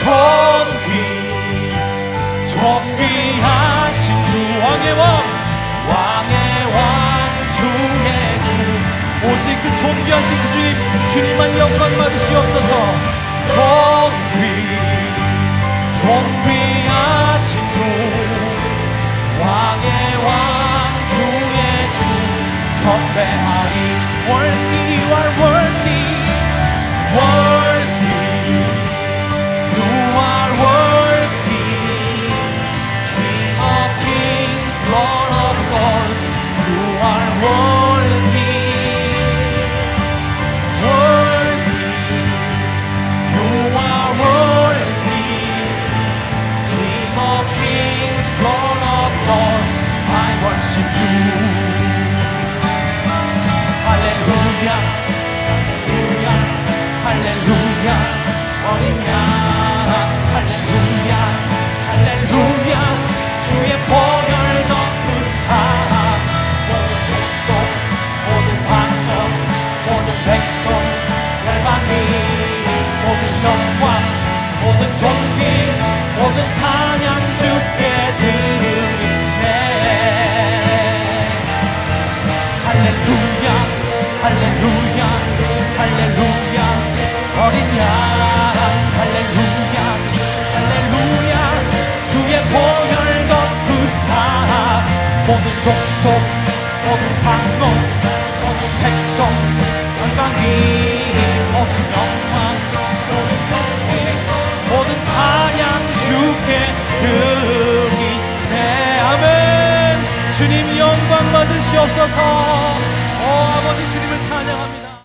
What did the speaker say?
존귀 존귀하신 주 왕의 왕 왕의 왕 주의 주. 오직 그 존귀하신 그 주님 주님만 영광 받으시옵소서 할렐루야, 어린 양, 할렐루야, 할렐루야, 주의 보혈 덮으사 모든 족속, 모든 방언, 모든 백성, 열방이 모든 영광, 모든 존귀, 모든 찬양 주께 드리네. 할렐루야, 할렐루야, 할렐루야, 모든 족속, 모든 방언, 모든 백성, 영광이 모든 영광, 모든 존귀, 모든 찬양 주께 드리네 아멘. 주님 영광 받으시옵소서. 오 아버지 주님을 찬양합니다